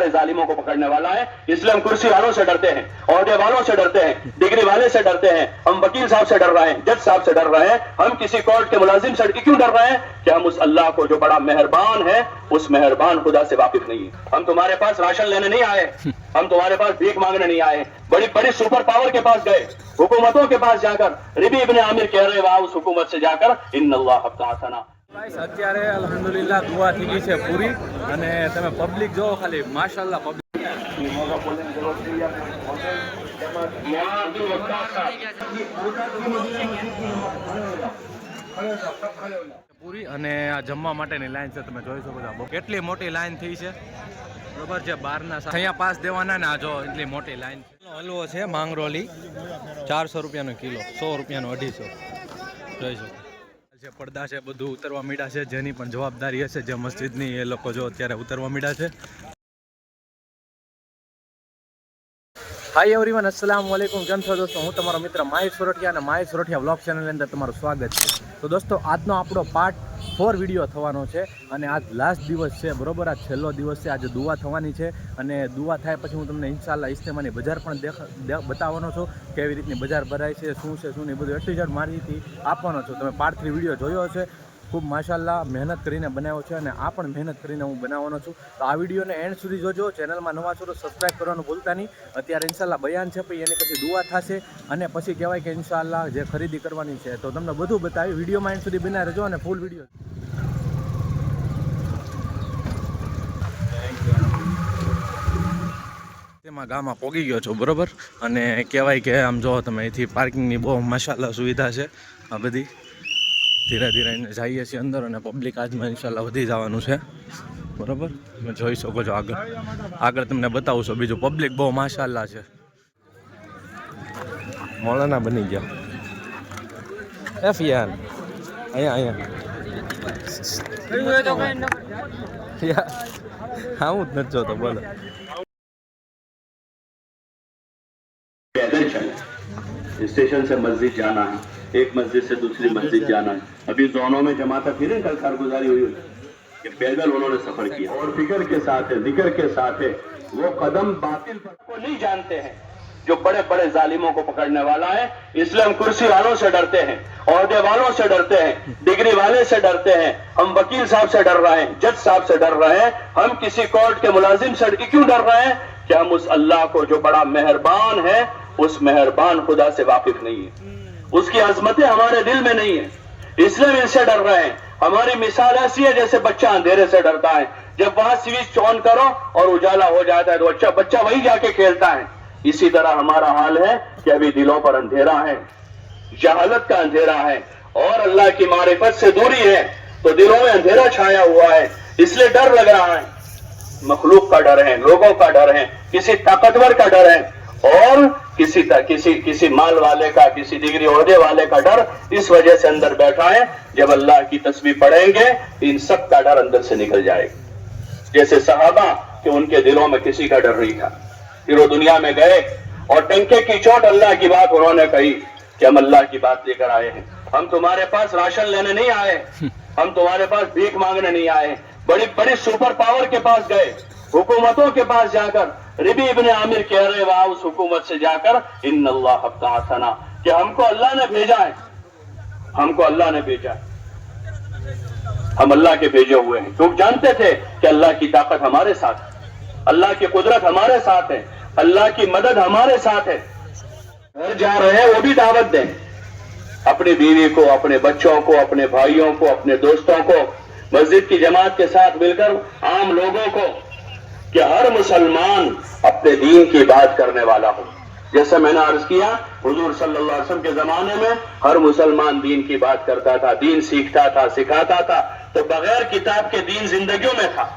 بڑے ظالموں کو پکڑنے والا ہے۔ اس لیے ہم کرسی والوں سے ڈرتے ہیں، عہدے والوں سے ڈرتے ہیں، ڈگری والے سے ڈرتے ہیں۔ ہم وکیل صاحب سے ڈر رہے ہیں، جج صاحب سے ڈر رہے ہیں۔ ہم کسی کورٹ کے ملازم سے کیوں ڈر رہے ہیں؟ کہ ہم اس اللہ کو جو بڑا مہربان ہے، اس مہربان خدا سے واقف نہیں ہم تمہارے پاس راشن لینے نہیں آئے، ہم تمہارے پاس بھیک مانگنے نہیں آئے۔ بڑی بڑی سپر پاور کے پاس گئے، حکومتوں کے پاس جا کر۔ ربی ابن عامر کہہ رہے وہاں اس حکومت سے جا کر۔ ان اللہ حق અત્યારે الحمدللہ، دعا تھی ગઈ છે પૂરી અને તમે પબ્લિક જોવો ખાલી, માશાલ્લાહ પબ્લિક પૂરી અને આ જમવા માટેની લાઈન છે, તમે જોઈ શકો છો કેટલી મોટી લાઈન થઈ છે. બરોબર છે બહારના અહીંયા પાસ દેવાના ને આ જો, એટલી મોટી લાઈન હલવો છે માંગરોલી, ચારસો રૂપિયાનો કિલો, સો રૂપિયાનો અઢીસો. જોઈ શકો. જે પડદા છે, બધું ઉતરવા મીડા છે, જેની પણ જવાબદારી હશે જે મસ્જિદની, એ લોકો જો અત્યારે ઉતરવા મીડા છે. હાય એવરીવન અસલામ વાલેકુમ કેમ છો દોસ્તો? હું તમારો મિત્ર માહિર સોરઠિયા અને માહિર સોરઠિયા બ્લોગ ચેનલની અંદર તમારું સ્વાગત છે. તો દોસ્તો, આજનો આપણો પાર્ટ ફોર વીડિયો થવાનો છે અને આજ લાસ્ટ દિવસ છે, બરોબર? આ છેલ્લો દિવસ છે, આજે દુવા થવાની છે અને દુવા થાય પછી હું તમને ઇન્શાલ્લા ઇસ્તેમાની બજાર પણ બતાવવાનો છું કેવી રીતની બજાર ભરાય છે, શું છે, શું નહીં બધું એટલી જ માહિતી આપવાનો છું. તમે પાર્ટ થ્રી વીડિયો જોયો છે ખૂબ માશાલ્લાહ મહેનત કરીને બનાવ્યો છે અને આ પણ મહેનત કરીને હું બનાવવાનો છું. તો આ વિડીયોને એન્ડ સુધી જોજો. ચેનલમાં નવા છો તો સબસ્ક્રાઈબ કરવાનું ભૂલતા નહીં. અત્યારે ઇન્શાલ્લાહ બયાન છે, પછી એની પછી દુઆ થશે અને પછી કહેવાય કે ઇન્શાલ્લાહ જે ખરીદી કરવાની છે તો તમને બધું બતાવી વિડીયોમાં એન્ડ સુધી બનાવી રહેજો અને ફૂલ વીડિયો તેમાં ગામમાં પોગી ગયો છો, બરોબર? અને કહેવાય કે આમ જો તમે અહીંથી પાર્કિંગની બહુ મસાલા સુવિધા છે, આ બધી. ધીરે ધીરે એને જઈએ છીએ અંદર અને પબ્લિક આજમાં ઇન્શાલ્લાહ વધી જવાનું છે. બરાબર? તમે જોઈ શકો છો આગળ. આગળ તમને બતાવું છું બીજું. પબ્લિક બહુ માશાલ્લાહ છે. મોલાના બની ગયા. એફ યાર અહીંયા અહીંયા. હા, હું જ નથી જોતો, બોલો. اسٹیشن سے مسجد جانا ہے ایک مسجد سے دوسری مسجد جانا ہے۔ ابھی زونوں میں جماعت پھر کل کارگزاری ہوئی کہ پیدل انہوں نے سفر کیا۔ اور فکر کے ساتھ ہے ذکر کے ساتھ ہے۔ وہ قدم باطل پر کو نہیں جانتے ہیں۔ جو بڑے بڑے ظالموں کو پکڑنے والا ہے اس لیے ہم کرسی والوں سے ڈرتے ہیں عہدے والوں سے ڈرتے ہیں ڈگری والے سے ڈرتے ہیں۔ ہم وکیل صاحب سے ڈر رہے ہیں جج صاحب سے ڈر رہے ہیں۔ ہم کسی کورٹ کے ملازم سے کیوں ڈر رہے ہیں؟ کہ ہم اس اللہ کو جو بڑا مہربان ہے اس مہربان خدا سے واقف نہیں ہے۔ اس کی عظمتیں ہمارے دل میں نہیں ہیں۔ اس لیے ان سے ڈر رہے ہیں۔ ہماری مثال ایسی ہے جیسے بچہ اندھیرے سے ڈرتا ہے۔ جب وہاں سوئچ چون کرو اور اجالا ہو جاتا ہے تو اچھا بچہ وہی جا کے کھیلتا ہے۔ اسی طرح ہمارا حال ہے کہ ابھی دلوں پر اندھیرا ہے۔ جہالت کا اندھیرا ہے۔ اور اللہ کی معرفت سے دوری ہے۔ تو دلوں میں اندھیرا چھایا ہوا ہے۔ اس لیے ڈر لگ رہا ہے۔ مخلوق کا ڈر ہے، لوگوں کا ڈر ہے، کسی طاقتور کا ڈر ہے۔ اور کسی کا کسی کسی مال والے کا کسی ڈگری عہدے والے کا ڈر اس وجہ سے اندر بیٹھا ہے۔ جب اللہ کی تسبیح پڑھیں گے ان سب کا ڈر اندر سے نکل جائے گا۔ جیسے صحابہ کہ ان کے دلوں میں کسی کا ڈر نہیں تھا۔ پھر وہ دنیا میں گئے اور ٹنکے کی چوٹ اللہ کی بات انہوں نے کہی کہ ہم اللہ کی بات لے کر آئے ہیں۔ ہم تمہارے پاس راشن لینے نہیں آئے۔ ہم تمہارے پاس بھیک مانگنے نہیں آئے۔ بڑی بڑی سپر پاور کے پاس گئے۔ حکومتوں کے پاس جا کر ربی ابن عامر کہہ رہے وہاں اس حکومت سے جا کر ان اللہ ابتنا کہ ہم کو اللہ نے بھیجا ہے۔ ہم کو اللہ نے بھیجا ہے۔ ہم اللہ کے بھیجے ہوئے ہیں۔ کیونکہ جانتے تھے کہ اللہ کی طاقت ہمارے ساتھ اللہ کی قدرت ہمارے ساتھ ہے۔ اللہ کی مدد ہمارے ساتھ ہے۔ گھر جا رہے ہیں، وہ بھی دعوت دیں۔ اپنی بیوی کو، اپنے بچوں کو، اپنے بھائیوں کو، اپنے دوستوں کو، مسجد کی جماعت کے ساتھ مل کر عام لوگوں کو کہ ہر مسلمان اپنے دین کی بات کرنے والا ہو۔ جیسا میں نے عرض کیا، حضور صلی اللہ علیہ وسلم کے زمانے میں ہر مسلمان دین کی بات کرتا تھا، دین سیکھتا تھا، سکھاتا تھا، تو بغیر کتاب کے دین زندگیوں میں تھا۔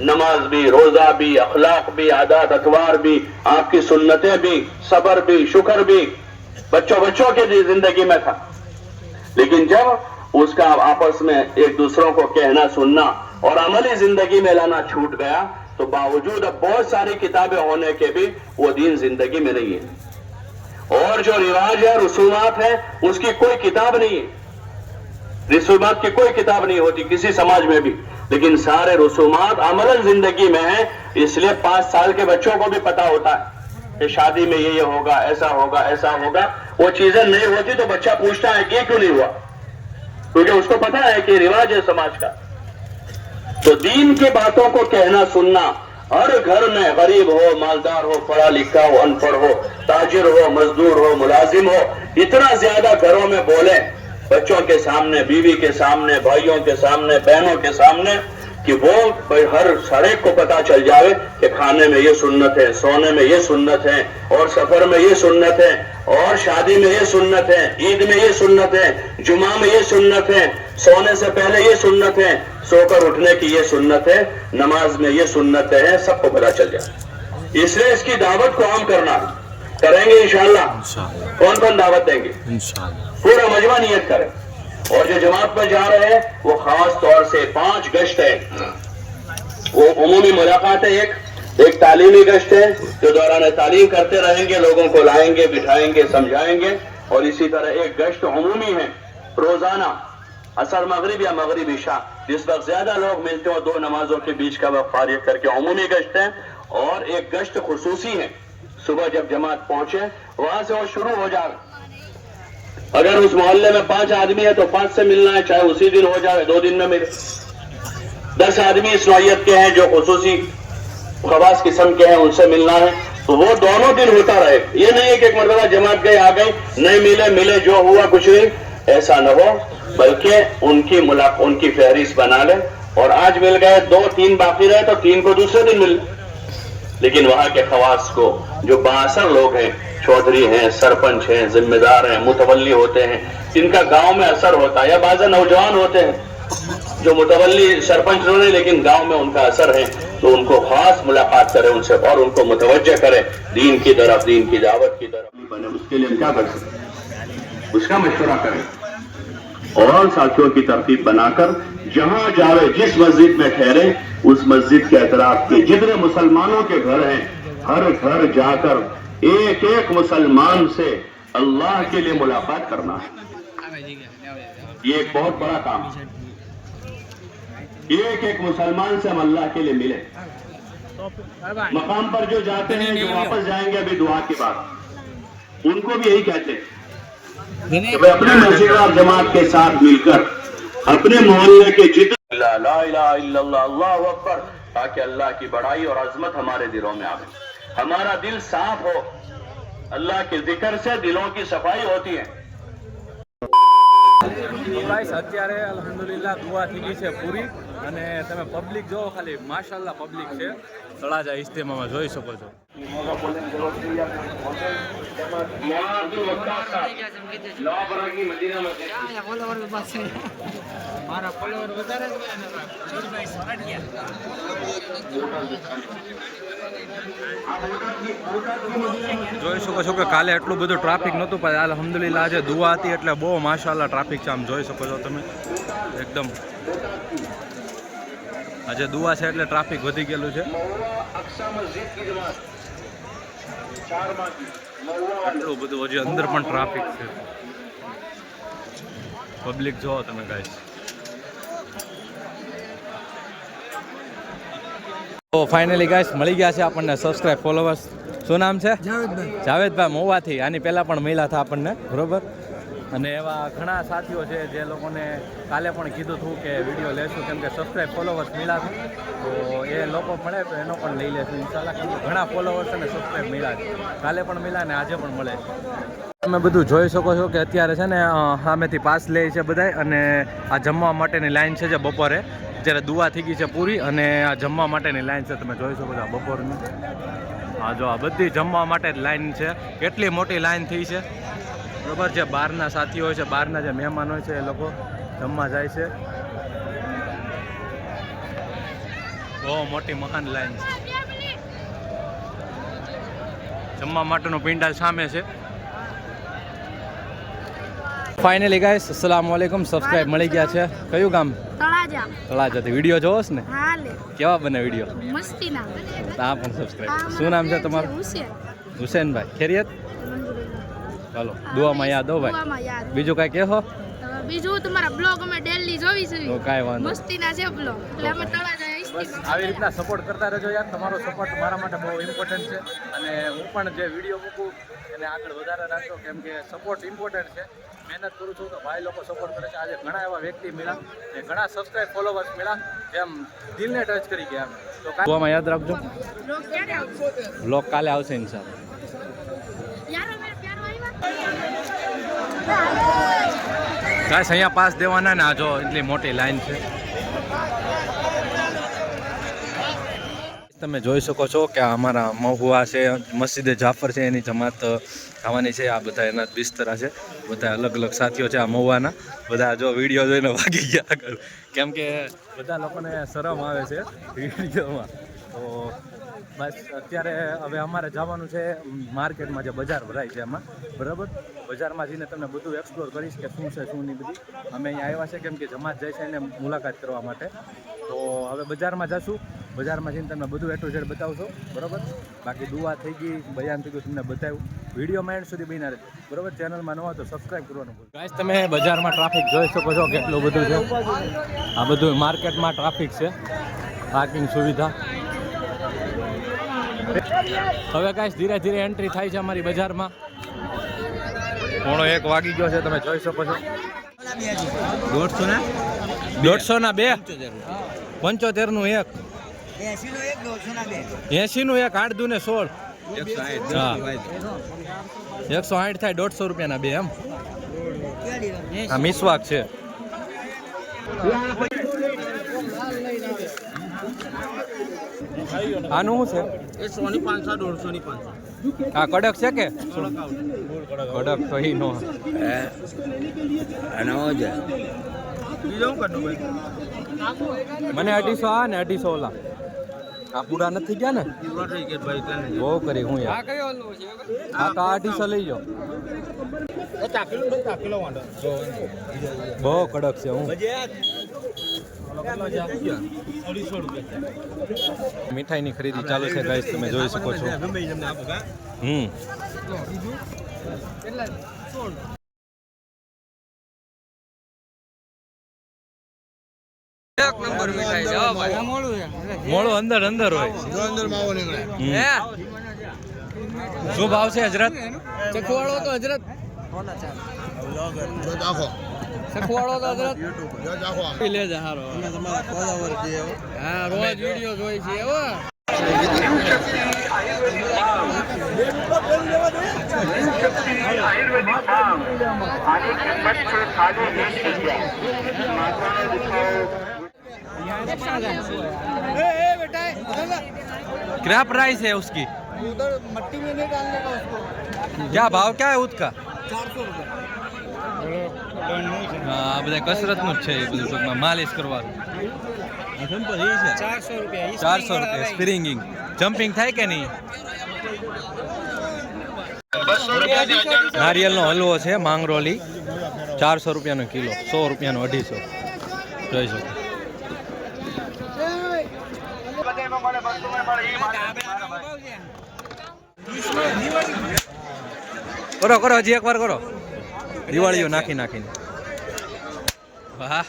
نماز بھی، روزہ بھی، اخلاق بھی، عادات، اخبار بھی، آپ کی سنتیں بھی، صبر بھی، شکر بھی بچوں بچوں کے زندگی میں تھا۔ لیکن جب اس کا آپس میں ایک دوسروں کو کہنا، سننا اور عملی زندگی میں لانا چھوٹ گیا، تو باوجود اب بہت ساری کتابیں ہونے کے بھی وہ دین زندگی میں نہیں ہے۔ اور جو رواج ہے، رسومات ہے اس کی کوئی کتاب نہیں ہے۔ رسومات کی کوئی کتاب نہیں ہوتی کسی سماج میں بھی۔ لیکن سارے رسومات عمل زندگی میں ہیں، اس لیے پانچ سال کے بچوں کو بھی پتا ہوتا ہے کہ شادی میں یہ یہ ہوگا، ایسا ہوگا ایسا ہوگا۔ وہ چیزیں نہیں ہوتی تو بچہ پوچھتا ہے کہ کیوں نہیں ہوا؟ کیونکہ اس کو پتا ہے کہ رواج ہے سماج کا۔ تو دین کی باتوں کو کہنا سننا۔ ہر گھر میں غریب ہو، مالدار ہو، پڑھا لکھا ہو، ان پڑھ ہو، تاجر ہو، مزدور ہو، ملازم ہو، اتنا زیادہ گھروں میں بولیں۔ بچوں کے سامنے، بیوی کے سامنے، بھائیوں کے سامنے، بہنوں کے سامنے، کہ وہ ہر سڑے کو پتا چل جائے کہ کھانے میں یہ سنت ہے، سونے میں یہ سنت ہے، اور سفر میں یہ سنت ہے، اور شادی میں یہ سنت ہے، عید میں یہ سنت ہے، جمعہ میں یہ سنت ہے، سونے سے پہلے یہ سنت ہے۔ سو کر اٹھنے کی یہ سنت ہے نماز میں یہ سنت ہے سب کو پتا چل جائے۔ اس لیے اس کی دعوت کو عام کرنا۔ کریں گے انشاءاللہ۔ کون کون دعوت دیں گے؟ پورا مجمع نیت کریں۔ اور جو جماعت میں جا رہے ہیں وہ خاص طور سے پانچ گشت ہے وہ عمومی ملاقات ہے ایک۔ ایک تعلیمی گشت ہے جو دوران تعلیم کرتے رہیں گے لوگوں کو لائیں گے بٹھائیں گے سمجھائیں گے۔ اور اسی طرح ایک گشت عمومی ہے روزانہ اثر مغرب یا مغرب شاہ جس وقت زیادہ لوگ ملتے ہیں اور دو نمازوں کے بیچ کا وقت فارغ کر کے عمومی گشت ہے اور ایک گشت خصوصی ہے۔ صبح جب جماعت پہنچے، وہاں سے وہ شروع ہو جائے۔ اگر اس محلے میں پانچ آدمی ہے تو پانچ سے ملنا ہے، چاہے اسی دن ہو جائے، دو دن میں ملے۔ دس آدمی اس نوعیت کے ہیں جو خصوصی خواص قسم کے ہیں، ان سے ملنا ہے۔ تو وہ دونوں دن ہوتا رہے۔ یہ نہیں ہے کہ ایک مرتبہ جماعت گئے، آ گئے، نہیں ملے ملے، جو ہوا کچھ نہیں ایسا نہ ہو۔ بلکہ ان کی ملاق ان کی فہرست بنا لیں اور آج مل گئے دو، تین باقی رہے تو تین کو دوسرے دن مل۔ لیکن وہاں کے خواص کو جو باثر لوگ ہیں، چودھری ہیں، سرپنچ ہیں، ذمہ دار ہیں، متولی ہوتے ہیں، ان کا گاؤں میں اثر ہوتا ہے۔ یا بعض نوجوان ہوتے ہیں جو متولی سرپنچ نہیں لیکن گاؤں میں ان کا اثر ہے۔ تو ان کو خاص ملاقات کرے ان سے، اور ان کو متوجہ کرے دین کی طرف، دین کی دعوت کی طرف۔ اس کے لیے کیا کر سکتے اس کا مشورہ کریں۔ اور ساتھیوں کی ترتیب بنا کر جہاں جاوے جس مسجد میں ٹھہرے، اس مسجد کے اعتراف کے جتنے مسلمانوں کے گھر ہیں، ہر گھر جا کر ایک ایک مسلمان سے اللہ کے لیے ملاقات کرنا ہے۔ یہ ایک بہت بڑا کام ہے۔ ایک ایک مسلمان سے ہم اللہ کے لیے ملے مقام پر جو جاتے ہیں، جو واپس جائیں گے، ابھی دعا کے بعد۔ ان کو بھی یہی کہتے ہیں۔ یعنی کہ میں اپنے مسجد جماعت کے ساتھ مل کر اپنے محلے کے جتنے لا الہ الا اللہ اللہ اکبر تاکہ اللہ کی بڑائی اور عظمت ہمارے دلوں میں آگے ہمارا دل صاف ہو۔ اللہ کے ذکر سے دلوں کی صفائی ہوتی ہے۔ અત્યારે અલહમદુલિલ્લાહ દુઆ થઈ ગઈ છે પૂરી અને તમે પબ્લિક જોવો ખાલી માશાલ્લા પબ્લિક છે. તળાજા ઇસ્તેમામાં જોઈ શકો છો. જોઈ શકો છો કે કાલે એટલું બધું ટ્રાફિક નહોતું, પણ અલહમદુલિલ્લા આજે દુઆ હતી, એટલે બહુ માશાલ્લા ટ્રાફિક છે આમ જોઈ શકો છો તમે. એકદમ. આજે દુઆ છે એટલે ટ્રાફિક વધી ગયેલું છે. એટલું બધું હજી અંદર પણ ટ્રાફિક છે. પબ્લિક જોવો તમે ગાઈસ તો ફાઇનલી ગાઈસ મળી ગયા છે આપણને સબસ્ક્રાઇબ ફોલોવર્સ શું નામ છે? જાવેદભાઈ. જાવેદભાઈ મોવાથી. આની પહેલાં પણ મળ્યા હતા આપણને બરોબર? અને એવા ઘણા સાથીઓ છે જે લોકોને કાલે પણ કીધું હતું કે વીડિયો લેશું, કેમ કે સબસ્ક્રાઈબ ફોલોવર્સ મળ્યા છે. તો એ લોકો મળે તો એનો પણ લઈ લેશું ઇન્શાલ્લાહ કેમ ઘણા ફોલોવર્સ અને સબસ્ક્રાઈબ મળ્યા છે. કાલે પણ મળ્યા ને આજે પણ મળે તમે બધું જોઈ શકો છો કે અત્યારે છે ને સામેથી પાસ લે છે બધાય અને આ જમવા માટેની લાઈન છે જે બપોરે. જ્યારે દુઆ થઈ ગઈ છે પૂરી અને આ જમવા માટેની લાઈન છે, તમે જોઈ શકો છો આ બપોરની. હા જો આ બધી જમવા માટે જ લાઈન છે. કેટલી મોટી લાઈન થઈ છે. બરોબર જે બહારના સાથીઓ હોય છે બહારના જે મહેમાન હોય છે એ લોકો જમવા જાય છે. બહુ મોટી મહાન લાઈન છે. જમવા માટેનો પિંડાલ સામે છે. ફાઇનલી ગાઈસ અસલામ વાલેકુમ સબસ્ક્રાઇબ મળી ગયા છે. કયું ગામ? તળાજા. તળાજાથી. વીડિયો જોવો છો ને? કેવા બને વીડિયો મસ્તીના. હા પણ સબસ્ક્રાઇબ શું નામ છે તમારું? હુસેન. હુસેનભાઈ. ખેરિયત. ચાલો દુઆમાં યાદ હો ભાઈ. બીજું કાંઈ કહો? બીજું તમારા બ્લોગ અમે ડેલી જોવી તો જોઈએ કાંઈ વાંધો. મસ્તીના છે બ્લોગ. એટલે અમે તળાજા બસ આવી રીતના સપોર્ટ કરતા રહેજો યાર. તમારો સપોર્ટ મારા માટે બહુ ઇમ્પોર્ટન્ટ છે. અને હું પણ જે વીડિયો મૂકું એને આગળ વધારે રાખજો. કેમ કે સપોર્ટ ઇમ્પોર્ટન્ટ છે. મહેનત કરું છું તો ભાઈ લોકો સપોર્ટ કરે છે. આજે ઘણા એવા વ્યક્તિ મળ્યા ને ઘણા સબસ્ક્રાઇબ ફોલોવર્સ મળ્યા જેમ દિલને ટચ કરી ગયા. તો યાદ રાખજો. બ્લોક ક્યારે આવશે? બ્લોગ કાલે આવશે ઇન્શાલ્લાહ યારો મેરે પ્યારો આવ્યા ગાઈસ, અહીંયા પાસ દેવાના ને આ જો એટલી મોટી લાઈન છે. તમે જોઈ શકો છો કે અમારા મહુવા છે, મસ્જિદે જાફર છે, એની જમાત થવાની છે. આ બધા એના બિસ્તરા છે. બધા અલગ અલગ સાથીઓ છે આ મહુવાના. બધા જો વીડિયો જોઈને ભાગી ગયા આગળ. કેમ કે બધા લોકોને શરમ આવે છે વિડીયોમાં. તો બસ, અત્યારે હવે અમારે જવાનું છે માર્કેટમાં જે બજાર ભરાય છે એમાં. બરાબર? બજારમાં જઈને તમને બધું એક્સપ્લોર કરીશ કે શું છે, શું નહીં બધી. અમે અહીંયા આવ્યા છે કેમ કે જમાત જાય છે એને મુલાકાત કરવા માટે. તો હવે બજારમાં જશું. બજારમાં જઈને તમને બધું એટલું ઝેડ બતાવશો. બરાબર? બાકી દુઆ થઈ ગઈ, બયાન થઈ ગયું, તમને બતાવ્યું. વિડીયોમાં એન્ડ સુધી બન્યા રહેશે બરાબર? ચેનલમાં નવા તો સબસ્ક્રાઈબ કરવાનું ગાઈસ તમે બજારમાં ટ્રાફિક જોઈ શકો છો, કેટલું બધું છે. આ બધું માર્કેટમાં ટ્રાફિક છે. પાર્કિંગ સુવિધા. હવે કાંઈ ધીરે ધીરે એન્ટ્રી થાય છે અમારી બજારમાં. પોણો એક વાગી ગયો છે તમે જોઈ શકો છો. દોઢસો ના? દોઢસો ના બે? પંચોતેરનું એક. એસી નું એક આઠ દુ ને સોળ. એકસો આઠ. થાય દોઢસો રૂપિયાના બે એમ. આ મિસવાક છે. આનું શું છે? સોની પાંચસો દોઢસો ની પાંચસો. આ કડક છે કે? કડક તો ઈ નો. બીજો હું ભાઈ? મને અઢીસો આ ને અઢીસો ઓલા. આ પૂરા નથી ગયા ને? પૂરા થઈ ગયા ભાઈ બહુ કરી હું યાર. કયો ઓલો છે આ તો અઢીસો લઈ જાઓ બહુ કડક છે હું. મીઠાઈની ખરીદી ચાલુ છે ગાઈસ તમે જોઈ શકો છો. હમ. એક નંબર મીઠાઈ છે ભાઈ. મોળું અંદર અંદર હોય. અંદર માવો નીકળે. હમ. શું ભાવ છે હજરત ચખવાળો તો હજરત ચખવાળો તો હજરત લે જા હારો હા રોજ વિડિયો જોઈ છે એવો क्या प्राइस है उसकी उधर मट्टी में नहीं डालने का उसको क्या भाव क्या है उसका હા આ બધા કસરતનું જ છે એ બધું ટૂંકમાં માલિશ કરવાનું. ચારસો રૂપિયા ચારસો રૂપિયા સ્પ્રિંગિંગ. જમ્પિંગ થાય કે નહીં? નારિયેલનો હલવો છે માંગરોલી. ચારસો રૂપિયાનો કિલો સો રૂપિયાનો અઢીસો. જોઈ શકો. કરો કરો હજી એકવાર કરો. દિવાળીઓ નાખી નાખીને વાહ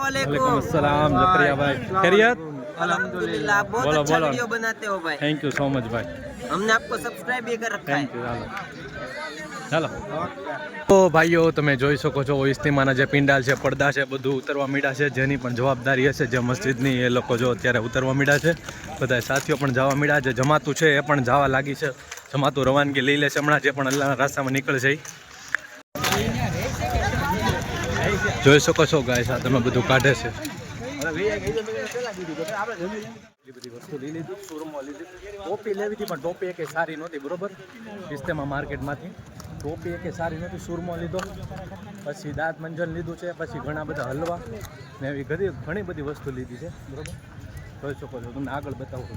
वालेकुम अस्सलाम जकरियाभाई खैरियत अल्हम्दुलिल्लाह आप बहुत बोलो, अच्छा बोलो। वीडियो बनाते हो भाई થેન્ક યુ સો મચ ભાઈ हमने आपको सब्सक्राइब भी कर रखा है થેન્ક યુ ચાલો. તો ભાઈઓ, તમે જોઈ શકો છો ઇસ્તીમાના જે પિંડાલ છે, પડદા છે, બધું ઉતરવા મીડા છે. જેની પણ જવાબદારી હશે, જે મસ્જિદની, એ લોકો જો અત્યારે ઉતરવા મીડા છે. બધા સાથીઓ પણ જવા મીડા છે. જમાતું છે, એ પણ જવા લાગી છે. જમાતું રવાનગી લઈ લેશે હમણાં, જે પણ અલ્લાહના રાસ્તામાં નીકળશે. જોઈ શકો છો ગાય સાથે તમે બધું કાઢે છે. બધી વસ્તુ ટોપી લેવી હતી, પણ ટોપી એક સારી નહોતી, બરોબર? ઇસ્તેમા માર્કેટમાંથી. ટોપી એકે સારી નથી, સુરમો લીધો. પછી દાંત મંજન લીધું છે, પછી ઘણા બધા હલવા ને એવી ઘણી ઘણી બધી વસ્તુ લીધી છે. બરોબર? જોઈ શકો છો તમને આગળ બતાવું